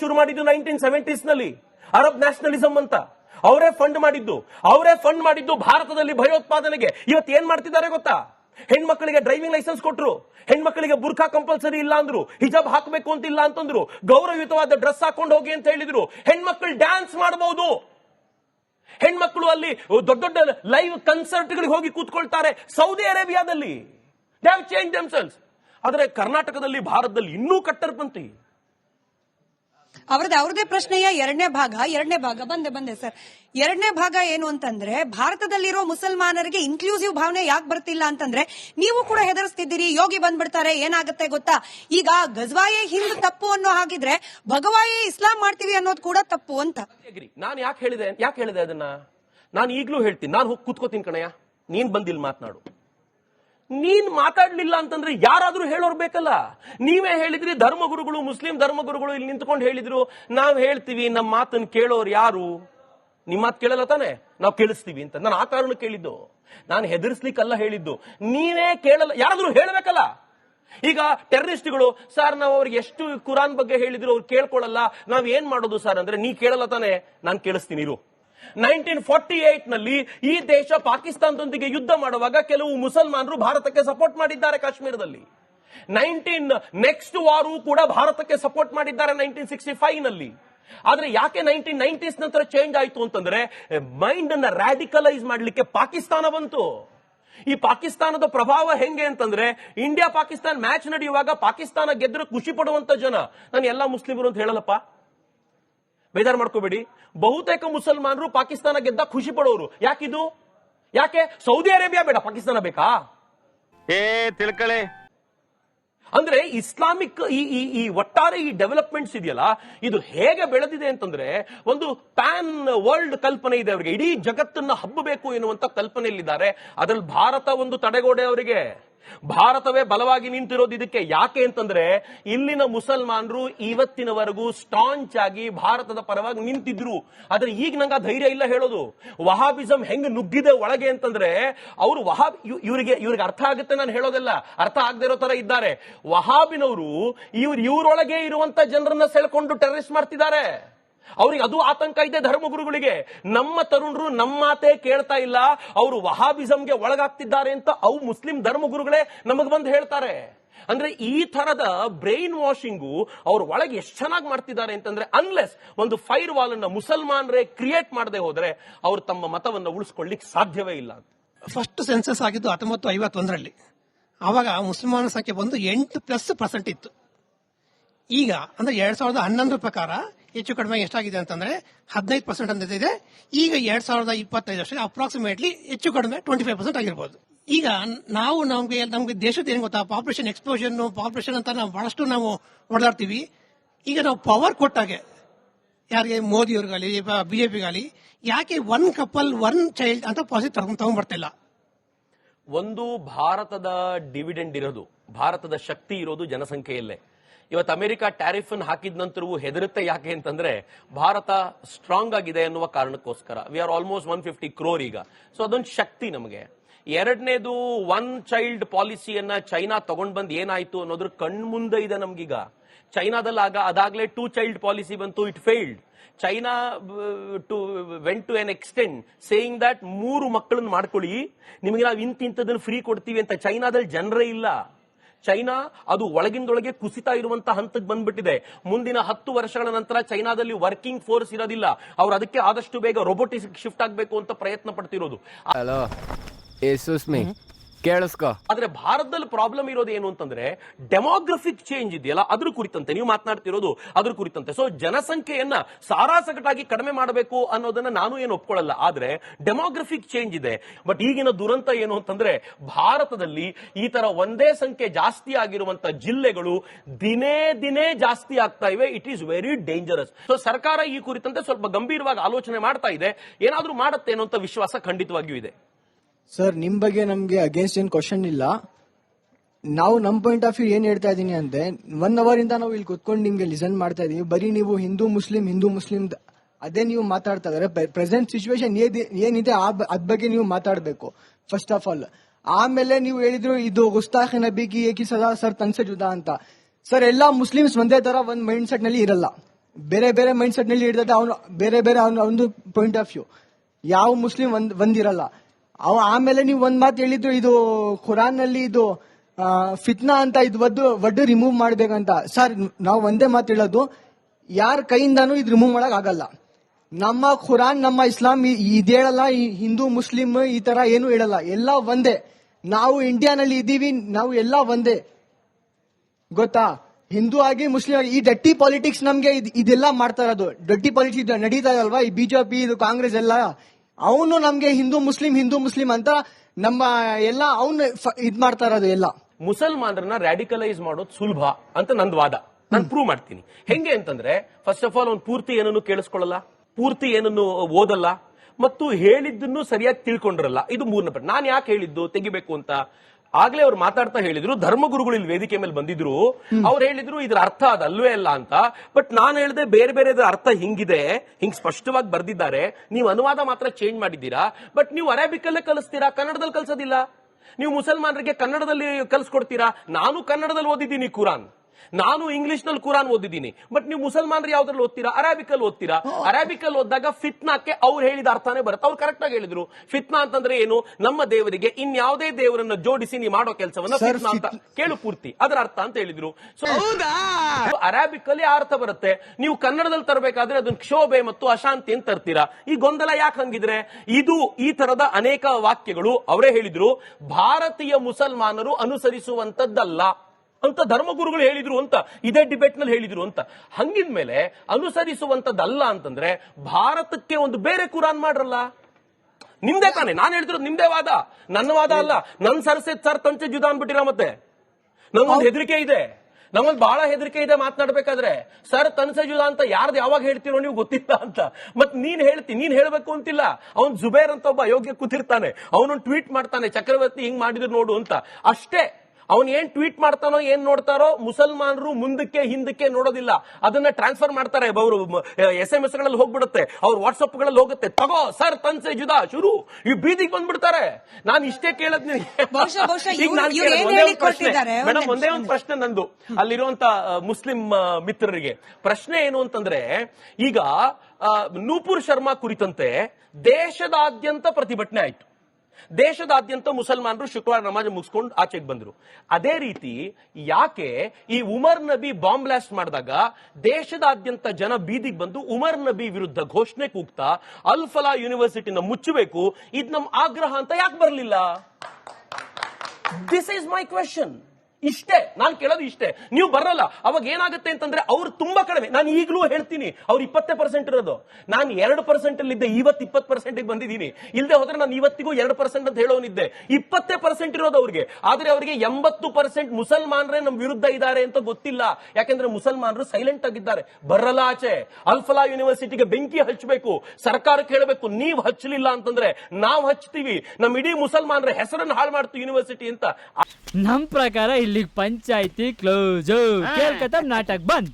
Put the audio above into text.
ಶುರು ಮಾಡಿದ್ದು nineteen ಸೆವೆಂಟೀಸ್ನಲ್ಲಿ Arab nationalism ಅಂತ. ಅವರೇ ಫಂಡ್ ಮಾಡಿದ್ದು. ಅವರೇ ಫಂಡ್ ಮಾಡಿದ್ದು ಭಾರತದಲ್ಲಿ ಭಯೋತ್ಪಾದನೆಗೆ. ಇವತ್ತು ಏನ್ ಮಾಡ್ತಿದ್ದಾರೆ ಗೊತ್ತಾ? ಹೆಣ್ಮಕ್ಳಿಗೆ ಡ್ರೈವಿಂಗ್ ಲೈಸೆನ್ಸ್ ಕೊಟ್ರು. ಹೆಣ್ಮಕ್ಳಿಗೆ ಬುರ್ಖಾ ಕಂಪಲ್ಸರಿ ಇಲ್ಲ ಅಂದ್ರು. ಹಿಜಾಬ್ ಹಾಕಬೇಕು ಅಂತ ಇಲ್ಲ ಅಂತಂದ್ರು. ಗೌರವಯುತವಾದ ಡ್ರೆಸ್ ಹಾಕೊಂಡು ಹೋಗಿ ಅಂತ ಹೇಳಿದ್ರು. ಹೆಣ್ಮಕ್ಳು ಡ್ಯಾನ್ಸ್ ಮಾಡಬಹುದು ಹೆಣ್ಮಕ್ಳು ಅಲ್ಲಿ ದೊಡ್ಡ ದೊಡ್ಡ ಲೈವ್ ಕನ್ಸರ್ಟ್ಗಳಿಗೆ ಹೋಗಿ ಕೂತ್ಕೊಳ್ತಾರೆ ಸೌದಿ ಅರೇಬಿಯಾದಲ್ಲಿ ದೇ ಚೇಂಜ್ ದೆಮ್ಸೆಲ್ಸ್ ಆದರೆ ಕರ್ನಾಟಕದಲ್ಲಿ, ಭಾರತದಲ್ಲಿ ಇನ್ನೂ ಕಟ್ಟರ್ಪಂಥಿ ಅವ್ರದ್ದು ಅವ್ರದೇ ಪ್ರಶ್ನೆಯ ಎರಡನೇ ಭಾಗ ಎರಡನೇ ಭಾಗ, ಬಂದೆ ಬಂದೆ ಸರ್. ಎರಡನೇ ಭಾಗ ಏನು ಅಂತಂದ್ರೆ, ಭಾರತದಲ್ಲಿರೋ ಮುಸಲ್ಮಾನರಿಗೆ ಇನ್ಕ್ಲೂಸಿವ್ ಭಾವನೆ ಯಾಕೆ ಬರ್ತಿಲ್ಲ ಅಂತಂದ್ರೆ, ನೀವು ಕೂಡ ಹೆದರ್ಸ್ತಿದ್ದೀರಿ, ಯೋಗಿ ಬಂದ್ಬಿಡ್ತಾರೆ, ಏನಾಗುತ್ತೆ ಗೊತ್ತಾ? ಈಗ ಗಜ್ವಾಯೇ ಹಿಂದ್ ತಪ್ಪು ಅನ್ನೋ ಹಾಗಿದ್ರೆ, ಭಗವಾಯೇ ಇಸ್ಲಾಂ ಮಾಡ್ತೀವಿ ಅನ್ನೋದು ಕೂಡ ತಪ್ಪು ಅಂತ. ನಾನು ಯಾಕೆ ಹೇಳಿದೆ ಯಾಕೆ ಹೇಳಿದೆ ಅದನ್ನ? ನಾನು ಈಗಲೂ ಹೇಳ್ತೀನಿ. ನಾನು ಹೋಗಿ ಕೂತ್ಕೋತೀನಿ ಕಣಯ್ಯ. ನೀನ್ ಬಂದಿಲ್ ಮಾತನಾಡು. ನೀನ್ ಮಾತಾಡ್ಲಿಲ್ಲ ಅಂತಂದ್ರೆ ಯಾರಾದ್ರೂ ಹೇಳೋರ್ ಬೇಕಲ್ಲ? ನೀವೇ ಹೇಳಿದ್ರಿ, ಧರ್ಮಗುರುಗಳು, ಮುಸ್ಲಿಂ ಧರ್ಮಗುರುಗಳು ಇಲ್ಲಿ ನಿಂತ್ಕೊಂಡು ಹೇಳಿದ್ರು. ನಾವ್ ಹೇಳ್ತೀವಿ ನಮ್ಮ ಮಾತನ್ನು ಕೇಳೋರು ಯಾರು? ನಿಮ್ಮ ಮಾತು ಕೇಳಲ್ಲ ತಾನೆ? ನಾವು ಕೇಳಿಸ್ತೀವಿ ಅಂತ. ನಾನು ಆ ಕಾರಣ ಕೇಳಿದ್ದು ನಾನು ಹೆದರ್ಸ್ಲಿಕ್ಕಲ್ಲ ಹೇಳಿದ್ದು. ನೀವೇ ಕೇಳಲ್ಲ, ಯಾರಾದ್ರೂ ಹೇಳಬೇಕಲ್ಲ? ಈಗ ಟೆರರಿಸ್ಟ್ಗಳು, ಸರ್ ನಾವು ಅವ್ರಿಗೆ ಎಷ್ಟು ಕುರಾನ್ ಬಗ್ಗೆ ಹೇಳಿದ್ರು, ಅವ್ರು ಕೇಳ್ಕೊಳ್ಳಲ್ಲ ನಾವ್ ಏನ್ ಮಾಡೋದು ಸರ್? ಅಂದ್ರೆ, ನೀ ಕೇಳಲ್ಲ ತಾನೆ? ನಾನು ಕೇಳಿಸ್ತೀನಿ, ಇರು. ನೈನ್ಟೀನ್ ಫಾರ್ಟಿ ಏಟ್ನಲ್ಲಿ ಈ ದೇಶ ಪಾಕಿಸ್ತಾನದೊಂದಿಗೆ ಯುದ್ಧ ಮಾಡುವಾಗ ಕೆಲವು ಮುಸಲ್ಮಾನರು ಭಾರತಕ್ಕೆ ಸಪೋರ್ಟ್ ಮಾಡಿದ್ದಾರೆ ಕಾಶ್ಮೀರದಲ್ಲಿ. ನೈನ್ಟೀನ್ ನೆಕ್ಸ್ಟ್ ವಾರು ಕೂಡ ಭಾರತಕ್ಕೆ ಸಪೋರ್ಟ್ ಮಾಡಿದ್ದಾರೆ ನೈನ್ಟೀನ್ ಸಿಕ್ಸ್ಟಿ ಫೈವ್ನಲ್ಲಿ. ಆದ್ರೆ ಯಾಕೆ ನೈನ್ಟೀನ್ ನೈನ್ಟೀಸ್ ನಂತರ ಚೇಂಜ್ ಆಯ್ತು ಅಂತಂದ್ರೆ ಮೈಂಡ್ ಅನ್ನ ರಾಡಿಕಲೈಸ್ ಮಾಡ್ಲಿಕ್ಕೆ ಪಾಕಿಸ್ತಾನ ಬಂತು. ಈ ಪಾಕಿಸ್ತಾನದ ಪ್ರಭಾವ ಹೆಂಗೆ ಅಂತಂದ್ರೆ ಇಂಡಿಯಾ ಪಾಕಿಸ್ತಾನ ಮ್ಯಾಚ್ ನಡೆಯುವಾಗ ಪಾಕಿಸ್ತಾನ ಗೆದ್ರೆ ಖುಷಿ ಪಡುವಂತ ಜನ. ನಾನು ಎಲ್ಲಾ ಮುಸ್ಲಿಮರು ಅಂತ ಹೇಳಲ್ಲಪ್ಪ. ಬೇಜಾರು ಮಾಡ್ಕೋಬೇಡಿ. ಬಹುತೇಕ ಮುಸಲ್ಮಾನರು ಪಾಕಿಸ್ತಾನ ಗೆದ್ದ ಖುಷಿ ಪಡೋರು. ಯಾಕಿದು? ಯಾಕೆ? ಸೌದಿ ಅರೇಬಿಯಾ ಬೇಡ ಪಾಕಿಸ್ತಾನ ಬೇಕಾ? ಏ ತಿಳ್ಕಳಿ. ಅಂದ್ರೆ ಇಸ್ಲಾಮಿಕ್ ಈ ಈ ಈ ಒಟ್ಟಾರೆ ಈ ಡೆವಲಪ್ಮೆಂಟ್ಸ್ ಇದೆಯಲ್ಲ ಇದು ಹೇಗೆ ಬೆಳೆದಿದೆ ಅಂತಂದ್ರೆ ಒಂದು ಪ್ಯಾನ್ ವರ್ಲ್ಡ್ ಕಲ್ಪನೆ ಇದೆ ಅವರಿಗೆ. ಇಡೀ ಜಗತ್ತನ್ನ ಹಬ್ಬಬೇಕು ಎನ್ನುವಂತ ಕಲ್ಪನೆಯಲ್ಲಿದ್ದಾರೆ. ಅದ್ರಲ್ಲಿ ಭಾರತ ಒಂದು ತಡೆಗೋಡೆ ಅವರಿಗೆ. ಭಾರತವೇ ಬಲವಾಗಿ ನಿಂತಿರೋದು ಇದಕ್ಕೆ ಯಾಕೆ ಅಂತಂದ್ರೆ ಇಲ್ಲಿನ ಮುಸಲ್ಮಾನರು ಇವತ್ತಿನವರೆಗೂ ಸ್ಟಾಂಚ್ ಆಗಿ ಭಾರತದ ಪರವಾಗಿ ನಿಂತಿದ್ರು. ಆದ್ರೆ ಈಗ ನಂಗೆ ಧೈರ್ಯ ಇಲ್ಲ ಹೇಳೋದು. ವಹಾಬಿಸಂ ಹೆಂಗ್ ನುಗ್ಗಿದೆ ಒಳಗೆ ಅಂತಂದ್ರೆ ಅವರು ವಹಾಬ್ ಇವರಿಗೆ ಇವ್ರಿಗೆ ಇವ್ರಿಗೆ ಅರ್ಥ ಆಗುತ್ತೆ ನಾನು ಹೇಳೋದಲ್ಲ. ಅರ್ಥ ಆಗದೆ ಇರೋ ತರ ಇದ್ದಾರೆ. ವಹಾಬಿನವರು ಇವ್ರು, ಇವರೊಳಗೆ ಇರುವಂತ ಜನರನ್ನ ಸೆಳ್ಕೊಂಡು ಟೆರರಿಸ್ಟ್ ಮಾಡ್ತಿದ್ದಾರೆ. ಅವ್ರಿಗೆ ಅದು ಆತಂಕ ಇದೆ ಧರ್ಮಗುರುಗಳಿಗೆ. ನಮ್ಮ ತರುಣರು ನಮ್ಮ ಮಾತೇ ಕೇಳ್ತಾ ಇಲ್ಲ. ಅವರು ವಹಾಬಿಸಂಗೆ ಒಳಗಾಗ್ತಿದ್ದಾರೆ ಅಂತ ಅವು ಮುಸ್ಲಿಂ ಧರ್ಮಗುರುಗಳೇ ನಮಗ್ ಬಂದು ಹೇಳ್ತಾರೆ. ಅಂದ್ರೆ ಈ ತರದ ಬ್ರೈನ್ ವಾಷಿಂಗು ಅವ್ರ ಒಳಗೆ ಎಷ್ಟು ಚೆನ್ನಾಗಿ ಮಾಡ್ತಿದ್ದಾರೆ ಅಂತಂದ್ರೆ ಅನ್ಲೆಸ್ ಒಂದು ಫೈರ್ ವಾಲ್ ಅನ್ನ ಮುಸಲ್ಮಾನರೇ ಕ್ರಿಯೇಟ್ ಮಾಡದೆ ಹೋದ್ರೆ ಅವರು ತಮ್ಮ ಮತವನ್ನ ಉಳಿಸ್ಕೊಳ್ಳಿಕ್ ಸಾಧ್ಯವೇ ಇಲ್ಲ ಫಸ್ಟ್ ಸೆನ್ಸಸ್ ಆಗಿದ್ದು ಹತ್ತೊಂಬತ್ತು ಐವತ್ತೊಂದರಲ್ಲಿ. ಆವಾಗ ಮುಸಲ್ಮಾನರ ಸಂಖ್ಯೆ ಬಂದು ಎಂಟು ಪ್ಲಸ್ ಪರ್ಸೆಂಟ್ ಇತ್ತು. ಈಗ ಅಂದ್ರೆ ಎರಡ್ ಸಾವಿರದ ಹನ್ನೊಂದರ ಪ್ರಕಾರ ಹೆಚ್ಚು ಕಡಿಮೆ ಎಷ್ಟಾಗಿದೆ ಅಂತಂದ್ರೆ ಹದಿನೈದು ಪರ್ಸೆಂಟ್ ಅಂತ ಇದೆ ಈಗ ಎರಡ್ ಸಾವಿರದ ಇಪ್ಪತ್ತೈದು ವರ್ಷ ಅಪ್ರಾಕ್ಸಿಮೇಟ್ಲಿ ಹೆಚ್ಚು ಕಡಿಮೆ ಟ್ವೆಂಟಿ ಫೈವ್ ಪರ್ಸೆಂಟ್ ಆಗಿರ್ಬೋದು. ಈಗ ನಾವು ನಮಗೆ ನಮಗೆ ದೇಶದ ಏನು ಗೊತ್ತಾ? ಪಾಪ್ಯುಲೇಷನ್ ಎಕ್ಸ್ಪ್ಲೋಷನ್ ಪಾಪ್ಯುಲೇಷನ್ ಅಂತ ನಾವು ಬಹಳಷ್ಟು ನಾವು ಓಡಾಡ್ತೀವಿ ಈಗ ನಾವು ಪವರ್ ಕೊಟ್ಟಾಗೆ ಯಾರಿಗೆ? ಮೋದಿ ಅವ್ರಿಗಾಲಿ ಬಿಜೆಪಿಗಾಲಿ ಯಾಕೆ ಒನ್ ಕಪಲ್ ಒನ್ ಚೈಲ್ಡ್ ಅಂತ ಪಾಲಿಸಿ ತಗೊಂಡ್ ತಗೊಂಡ್ಬರ್ತಿಲ್ಲ ಒಂದು ಭಾರತದ ಡಿವಿಡೆಂಡ್ ಇರೋದು. ಭಾರತದ ಶಕ್ತಿ ಇರೋದು ಜನಸಂಖ್ಯೆಯಲ್ಲೇ. ಇವತ್ತು ಅಮೆರಿಕ ಟ್ಯಾರಿಫ್ ಅನ್ನು ಹಾಕಿದ ನಂತರವೂ ಹೆದರುತ್ತೆ ಯಾಕೆ ಅಂತಂದ್ರೆ ಭಾರತ ಸ್ಟ್ರಾಂಗ್ ಆಗಿದೆ ಅನ್ನುವ ಕಾರಣಕ್ಕೋಸ್ಕರ. We are almost one fifty crore ಈಗ. ಸೊ ಅದೊಂದು ಶಕ್ತಿ ನಮಗೆ. ಎರಡನೇದು ಒನ್ ಚೈಲ್ಡ್ ಪಾಲಿಸಿಯನ್ನ ಚೈನಾ ತಗೊಂಡ್ ಬಂದ್ ಏನಾಯ್ತು ಅನ್ನೋದ್ರ ಕಣ್ಮುಂದೆ ಇದೆ ನಮ್ಗೀಗ. ಚೈನಾದಲ್ಲಿ ಆಗ ಅದಾಗ್ಲೇ ಟೂ ಚೈಲ್ಡ್ ಪಾಲಿಸಿ ಬಂತು it failed China to went to an extend saying that ಮೂರು ಮಕ್ಕಳನ್ನ ಮಾಡ್ಕೊಳ್ಳಿ, ನಿಮಗೆ ನಾವು ಇಂತಿಂತದನ್ನು ಫ್ರೀ ಕೊಡ್ತೀವಿ ಅಂತ ಚೈನಾದಲ್ಲಿ ಜನರೇ ಇಲ್ಲ. ಚೈನಾ ಅದು ಒಳಗಿಂದೊಳಗೆ ಕುಸಿತಾ ಇರುವಂತಹ ಹಂತಕ್ಕೆ ಬಂದ್ಬಿಟ್ಟಿದೆ. ಮುಂದಿನ ಹತ್ತು ವರ್ಷಗಳ ನಂತರ ಚೈನಾದಲ್ಲಿ ವರ್ಕಿಂಗ್ ಫೋರ್ಸ್ ಇರೋದಿಲ್ಲ. ಅವ್ರು ಅದಕ್ಕೆ ಆದಷ್ಟು ಬೇಗ ರೋಬೋಟಿಕ್ ಶಿಫ್ಟ್ ಆಗಬೇಕು ಅಂತ ಪ್ರಯತ್ನ ಪಡ್ತಿರೋದು. ಕೇಳಿಸ್ಕೊ. ಆದ್ರೆ ಭಾರತದಲ್ಲಿ ಪ್ರಾಬ್ಲಮ್ ಇರೋದು ಏನು ಅಂತಂದ್ರೆ ಡೆಮೋಗ್ರಫಿಕ್ ಚೇಂಜ್ ಇದೆಯಲ್ಲ, ಅದ್ರ ಕುರಿತಂತೆ. ನೀವು ಮಾತನಾಡ್ತಿರೋದು ಅದ್ರ ಕುರಿತಂತೆ. ಸೊ ಜನಸಂಖ್ಯೆಯನ್ನ ಸಾರಾಸಗಟಾಗಿ ಕಡಿಮೆ ಮಾಡಬೇಕು ಅನ್ನೋದನ್ನ ನಾನು ಏನು ಒಪ್ಕೊಳ್ಳಲ್ಲ. ಆದ್ರೆ ಡೆಮೋಗ್ರಫಿಕ್ ಚೇಂಜ್ ಇದೆ. ಬಟ್ ಈಗಿನ ದುರಂತ ಏನು ಅಂತಂದ್ರೆ ಭಾರತದಲ್ಲಿ ಈ ತರ ಒಂದೇ ಸಂಖ್ಯೆ ಜಾಸ್ತಿ ಆಗಿರುವಂತ ಜಿಲ್ಲೆಗಳು ದಿನೇ ದಿನೇ ಜಾಸ್ತಿ ಆಗ್ತಾ ಇವೆ. It is very dangerous so ಸರ್ಕಾರ ಈ ಕುರಿತಂತೆ ಸ್ವಲ್ಪ ಗಂಭೀರವಾಗಿ ಆಲೋಚನೆ ಮಾಡ್ತಾ ಇದೆ. ಏನಾದ್ರೂ ಮಾಡುತ್ತೆ ಅಂತ ವಿಶ್ವಾಸ ಖಂಡಿತವಾಗಿಯೂ ಇದೆ. ಸರ್ ನಿಮ್ ಬಗ್ಗೆ ನಮ್ಗೆ ಅಗೇನ್ಸ್ಟ್ ಏನ್ ಕ್ವಶನ್ ಇಲ್ಲ. ನಾವು ನಮ್ ಪಾಯಿಂಟ್ ಆಫ್ ವ್ಯೂ ಏನ್ ಹೇಳ್ತಾ ಇದೀನಿ ಅಂದ್ರೆ ಒನ್ ಅವರ್ ಇಂದ ನಾವು ಇಲ್ಲಿ ಕುತ್ಕೊಂಡು ನಿಮ್ಗೆ ಲಿಸನ್ ಮಾಡ್ತಾ ಇದೀವಿ ಬರೀ ನೀವು ಹಿಂದೂ, ಮುಸ್ಲಿಂ ಹಿಂದೂ, ಮುಸ್ಲಿಂ ಅದೇ ನೀವು ಮಾತಾಡ್ತಾ ಇದ್ರೆ ಪ್ರೆಸೆಂಟ್ ಸಿಚುವೇಶನ್ ಏನಿದೆ ಅದ್ ಬಗ್ಗೆ ನೀವು ಮಾತಾಡ್ಬೇಕು ಫಸ್ಟ್ ಆಫ್ ಆಲ್ ಆಮೇಲೆ ನೀವು ಹೇಳಿದ್ರು ಇದು ಗುಸ್ತಾಖ್ ನಬಿಗಿ ಏಕಿ ಸದಾ ಸರ್ ತನ್ಸೆ ಜುದಾ ಅಂತ. ಸರ್ ಎಲ್ಲಾ ಮುಸ್ಲಿಮ್ಸ್ ಒಂದೇ ತರ ಒಂದ್ ಮೈಂಡ್ ಸೆಟ್ನಲ್ಲಿ ಇರಲ್ಲ. ಬೇರೆ ಬೇರೆ ಮೈಂಡ್ ಸೆಟ್ನಲ್ಲಿ ಇರ್ತದೆ ಅವನು ಬೇರೆ ಬೇರೆ ಅವನ ಒಂದು ಪಾಯಿಂಟ್ ಆಫ್ ವ್ಯೂ ಯಾವ ಮುಸ್ಲಿಂ ಒಂದ್ ಒಂದಿರಲ್ಲ. ಅವ ಆಮೇಲೆ ನೀವು ಒಂದ್ ಮಾತು ಹೇಳಿದ್ರು ಇದು ಖುರಾನ್ನಲ್ಲಿ ಇದು ಫಿತ್ನಾ ಅಂತ ಇದು ಒದ್ದು ಒಡ್ಡು ರಿಮೂವ್ ಮಾಡ್ಬೇಕಂತ. ಸರ್ ನಾವು ಒಂದೇ ಮಾತು ಹೇಳೋದು, ಯಾರ ಕೈಯಿಂದಾನು ಇದು ರಿಮೂವ್ ಮಾಡಕ್ ಆಗಲ್ಲ. ನಮ್ಮ ಖುರಾನ್ ನಮ್ಮ ಇಸ್ಲಾಂ ಇದು ಹೇಳಲ್ಲ ಹಿಂದೂ ಮುಸ್ಲಿಂ ಈ ತರ ಏನು ಹೇಳಲ್ಲ. ಎಲ್ಲ ಒಂದೇ. ನಾವು ಇಂಡಿಯಾನಲ್ಲಿ ಇದ್ದೀವಿ, ನಾವು ಎಲ್ಲ ಒಂದೇ. ಗೊತ್ತಾ? ಹಿಂದೂ ಆಗಿ, ಮುಸ್ಲಿಂ ಆಗಿ, ಈ ಡಟ್ಟಿ ಪಾಲಿಟಿಕ್ಸ್ ನಮ್ಗೆ ಇದೆಲ್ಲಾ ಇದೆಲ್ಲ ಮಾಡ್ತಾ ಇರೋದು. ಡಟ್ಟಿ ಪಾಲಿಟಿಕ್ಸ್ ನಡೀತಾ ಇದಲ್ವಾ? ಈ ಬಿಜೆಪಿ ಇದು ಕಾಂಗ್ರೆಸ್ ಎಲ್ಲ ಅವನು ನಮ್ಗೆ ಹಿಂದೂ ಮುಸ್ಲಿಂ ಹಿಂದೂ ಮುಸ್ಲಿಂ ಅಂತ ನಮ್ಮ ಎಲ್ಲ ಅವನು ಇದ್ ಮಾಡ್ತಾ ಇರೋದು ಎಲ್ಲ. ಮುಸಲ್ಮಾನರನ್ನ ರ್ಯಾಡಿಕಲೈಸ್ ಮಾಡೋದು ಸುಲಭ ಅಂತ ನಂದು ವಾದ. ನಾನು ಪ್ರೂವ್ ಮಾಡ್ತೀನಿ. ಹೆಂಗೆ ಅಂತಂದ್ರೆ ಫಸ್ಟ್ ಆಫ್ ಆಲ್ ಅವ್ನು ಪೂರ್ತಿ ಏನನ್ನು ಕೇಳಿಸ್ಕೊಳ್ಳಲ್ಲ? ಪೂರ್ತಿ ಏನನ್ನು ಓದಲ್ಲ? ಮತ್ತು ಹೇಳಿದ್ದನ್ನು ಸರಿಯಾಗಿ ತಿಳ್ಕೊಂಡಿರಲ್ಲ. ಇದು ಮೂರನೇ ನಾನು ಯಾಕೆ ಹೇಳಿದ್ದು? ತೆಗಿಬೇಕು ಅಂತ. ಆಗ್ಲೇ ಅವ್ರು ಮಾತಾಡ್ತಾ ಹೇಳಿದ್ರು, ಧರ್ಮಗುರುಗಳು ಇಲ್ಲಿ ವೇದಿಕೆ ಮೇಲೆ ಬಂದಿದ್ರು. ಅವ್ರು ಹೇಳಿದ್ರು, ಇದ್ರ ಅರ್ಥ ಅದಲ್ವೇ ಅಲ್ಲ ಅಂತ. ಬಟ್ ನಾನು ಹೇಳಿದೆ ಬೇರೆ ಬೇರೆ ಅರ್ಥ ಹಿಂಗಿದೆ, ಹಿಂಗ್ ಸ್ಪಷ್ಟವಾಗಿ ಬರ್ದಿದ್ದಾರೆ. ನೀವು ಅನುವಾದ ಮಾತ್ರ ಚೇಂಜ್ ಮಾಡಿದ್ದೀರಾ? ಬಟ್ ನೀವು ಅರೇಬಿಕಲ್ಲೇ ಕಲಿಸ್ತೀರಾ? ಕನ್ನಡದಲ್ಲಿ ಕಲ್ಸೋದಿಲ್ಲ. ನೀವು ಮುಸಲ್ಮಾನರಿಗೆ ಕನ್ನಡದಲ್ಲಿ ಕಲಿಸ್ಕೊಡ್ತೀರಾ? ನಾನು ಕನ್ನಡದಲ್ಲಿ ಓದಿದ್ದೀನಿ ಕುರಾನ್. ನಾನು ಇಂಗ್ಲಿಷ್ನಲ್ಲಿ ಕುರಾನ್ ಓದಿದ್ದೀನಿ. ಬಟ್ ನೀವು ಮುಸಲ್ಮಾನರು ಯಾವ್ದ್ರಲ್ಲಿ ಓದ್ತೀರಾ? ಅರಾಬಿಕ್ ಅಲ್ಲಿ ಓದ್ತೀರಾ? ಅರಾಬಿಕ್ ಅಲ್ಲಿ ಓದಿದಾಗ ಫಿತ್ನಾಕ್ಕೆ ಅವ್ರು ಹೇಳಿದ ಅರ್ಥನೇ ಬರುತ್ತೆ. ಅವ್ರು ಕರೆಕ್ಟ್ ಆಗಿ ಹೇಳಿದ್ರು. ಫಿತ್ನಾ ಅಂತಂದ್ರೆ ಏನು? ನಮ್ಮ ದೇವರಿಗೆ ಇನ್ಯಾವುದೇ ದೇವರನ್ನ ಜೋಡಿಸಿ ನೀವು ಮಾಡೋ ಕೆಲಸವನ್ನ ಫಿತ್ನಾ ಅಂತ. ಕೇಳು ಪೂರ್ತಿ. ಅದರ ಅರ್ಥ ಅಂತ ಹೇಳಿದ್ರು. ಸೊ ಅರಾಬಿಕ್ ಅಲ್ಲಿ ಆ ಅರ್ಥ ಬರುತ್ತೆ. ನೀವು ಕನ್ನಡದಲ್ಲಿ ತರಬೇಕಾದ್ರೆ ಅದನ್ನ ಕ್ಷೋಭೆ ಮತ್ತು ಅಶಾಂತಿ ಅಂತ ತರ್ತೀರಾ? ಈ ಗೊಂದಲ ಯಾಕೆ ಹಂಗಿದ್ರೆ? ಇದು ಈ ತರದ ಅನೇಕ ವಾಕ್ಯಗಳು ಅವರೇ ಹೇಳಿದ್ರು. ಭಾರತೀಯ ಮುಸಲ್ಮಾನರು ಅನುಸರಿಸುವಂತದ್ದಲ್ಲ ಅಂತ ಧರ್ಮಗುರುಗಳು ಹೇಳಿದ್ರು ಅಂತ ಇದೇ ಡಿಬೇಟ್ನಲ್ಲಿ ಹೇಳಿದ್ರು ಅಂತ. ಹಂಗಿದ್ಮೇಲೆ ಅನುಸರಿಸುವಂತದ್ದಲ್ಲ ಅಂತಂದ್ರೆ ಭಾರತಕ್ಕೆ ಒಂದು ಬೇರೆ ಕುರಾನ್ ಮಾಡ್ರಲ್ಲ? ನಿಮ್ದೇ ತಾನೆ ನಾನು ಹೇಳಿದ್ರು ನಿಮ್ದೇ ವಾದ. ನನ್ನ ವಾದ ಅಲ್ಲ ನನ್ ಸರ್ಸೆ ಸರ್ ತಂಚೆ ಜುದ ಅನ್ಬಿಟ್ಟಿರ ಮತ್ತೆ? ನಮ್ಗೊಂದು ಹೆದರಿಕೆ ಇದೆ. ನಮ್ಮಲ್ಲಿ ಬಹಳ ಹೆದರಿಕೆ ಇದೆ ಮಾತನಾಡ್ಬೇಕಾದ್ರೆ ಸರ್ ತನ್ಸೆ ಜುದಾ ಅಂತ ಯಾರ್ದು ಯಾವಾಗ ಹೇಳ್ತಿರೋ ನೀವು ಗೊತ್ತಿಲ್ಲ ಅಂತ. ಮತ್ ನೀನ್ ಹೇಳ್ತಿ ನೀನ್ ಹೇಳ್ಬೇಕು ಅಂತಿಲ್ಲ. ಅವ್ನ್ ಜುಬೇರ್ ಅಂತ ಒಬ್ಬ ಯೋಗ್ಯ ಕೂತಿರ್ತಾನೆ. ಅವನು ಟ್ವೀಟ್ ಮಾಡ್ತಾನೆ ಚಕ್ರವರ್ತಿ ಹಿಂಗ್ ಮಾಡಿದ್ರು ನೋಡು ಅಂತ. ಅಷ್ಟೇ. ಅವನ್ ಏನ್ ಟ್ವೀಟ್ ಮಾಡ್ತಾನೋ ಏನ್ ನೋಡ್ತಾರೋ ಮುಸಲ್ಮಾನರು ಮುಂದಕ್ಕೆ ಹಿಂದಕ್ಕೆ ನೋಡೋದಿಲ್ಲ. ಅದನ್ನ ಟ್ರಾನ್ಸ್ಫರ್ ಮಾಡ್ತಾರೆ ಅವರು ಎಸ್ ಎಂ ಎಸ್ಗಳಲ್ಲಿ ಹೋಗ್ಬಿಡುತ್ತೆ. ಅವ್ರ ವಾಟ್ಸ್ಆಪ್ಗಳಲ್ಲಿ ಹೋಗುತ್ತೆ. ತಗೋ ಸರ್ ತನ್ಸೆ ಜುದಾ ಶುರು. ಈ ಬೀದಿಗೆ ಬಂದ್ಬಿಡ್ತಾರೆ. ನಾನು ಇಷ್ಟೇ ಕೇಳದ್. ಮೇಡಮ್ ಒಂದೇ ಒಂದು ಪ್ರಶ್ನೆ ನಂದು. ಅಲ್ಲಿರುವಂತ ಮುಸ್ಲಿಂ ಮಿತ್ರರಿಗೆ. ಪ್ರಶ್ನೆ ಏನು ಅಂತಂದ್ರೆ ಈಗ ನೂಪುರ್ ಶರ್ಮಾ ಕುರಿತಂತೆ ದೇಶದಾದ್ಯಂತ ಪ್ರತಿಭಟನೆ ಆಯ್ತು. ದೇಶದಾದ್ಯಂತ ಮುಸಲ್ಮಾನರು ಶುಕ್ರವಾರ ನಮಾಜ್ ಮುಗಿಸ್ಕೊಂಡು ಆಚೆಗೆ ಬಂದ್ರು. ಅದೇ ರೀತಿ ಯಾಕೆ ಈ ಉಮರ್ ನಬಿ ಬಾಂಬ್ ಬ್ಲಾಸ್ಟ್ ಮಾಡಿದಾಗ ದೇಶದಾದ್ಯಂತ ಜನ ಬೀದಿಗೆ ಬಂದು ಉಮರ್ ನಬಿ ವಿರುದ್ಧ ಘೋಷಣೆ ಕೂಗ್ತಾ ಅಲ್ಫಲಾ ಯೂನಿವರ್ಸಿಟಿನ ಮುಚ್ಚಬೇಕು, ಇದು ನಮ್ ಆಗ್ರಹ ಅಂತ ಯಾಕೆ ಬರಲಿಲ್ಲ? ದಿಸ್ ಈಸ್ ಮೈ ಕ್ವೆಶನ್ ಇಷ್ಟೇ, ನಾನು ಕೇಳೋದು ಇಷ್ಟೇ. ನೀವು ಬರಲ್ಲ. ಅವಾಗ ಏನಾಗುತ್ತೆ ಅಂತಂದ್ರೆ ಅವ್ರು ತುಂಬಾ ಕಡಿಮೆ. ನಾನು ಈಗಲೂ ಹೇಳ್ತೀನಿ, ಅವ್ರು ಇಪ್ಪತ್ತೇ ಪರ್ಸೆಂಟ್ ಇರೋದು. ನಾನು ಎರಡು ಪರ್ಸೆಂಟ್ ಅಲ್ಲಿ ಇದ್ದೆ ಇವತ್ತು ಇಪ್ಪತ್ತು ಪರ್ಸೆಂಟ್ ಬಂದಿದ್ದೀನಿ. ಇಲ್ಲದೆ ಹೋದ್ರೆ ನಾನು ಇವತ್ತಿಗೂ ಎರಡು ಪರ್ಸೆಂಟ್ ಅಂತ ಹೇಳೋನಿದ್ದೆ. ಇಪ್ಪತ್ತೇ ಪರ್ಸೆಂಟ್ ಇರೋದು ಅವ್ರಿಗೆ. ಆದ್ರೆ ಅವರಿಗೆ ಎಂಬತ್ತು ಪರ್ಸೆಂಟ್ ಮುಸಲ್ಮಾನರೇ ನಮ್ ವಿರುದ್ಧ ಇದ್ದಾರೆ ಅಂತ ಗೊತ್ತಿಲ್ಲ. ಯಾಕಂದ್ರೆ ಮುಸಲ್ಮಾನರು ಸೈಲೆಂಟ್ ಆಗಿದ್ದಾರೆ. ಬರಲ್ಲ ಆಚೆ. ಅಲ್ಫಲಾ ಯೂನಿವರ್ಸಿಟಿಗೆ ಬೆಂಕಿ ಹಚ್ಚಬೇಕು ಸರ್ಕಾರಕ್ಕೆ ಹೇಳಬೇಕು ನೀವು ಹಚ್ಚಲಿಲ್ಲ ಅಂತಂದ್ರೆ ನಾವು ಹಚ್ತೀವಿ. ನಮ್ ಇಡೀ ಮುಸಲ್ಮಾನರ ಹೆಸರನ್ನು ಹಾಳು ಮಾಡ್ತೀವಿ ಯೂನಿವರ್ಸಿಟಿ ಅಂತ. ನಮ್ ಪ್ರಕಾರ ಇಲ್ಲಿ ಪಂಚಾಯ್ತಿ ಕ್ಲೋಸ್ ಕೇಳ್ಕತ್ತ ನಾಟಕ್ ಬಂದ್.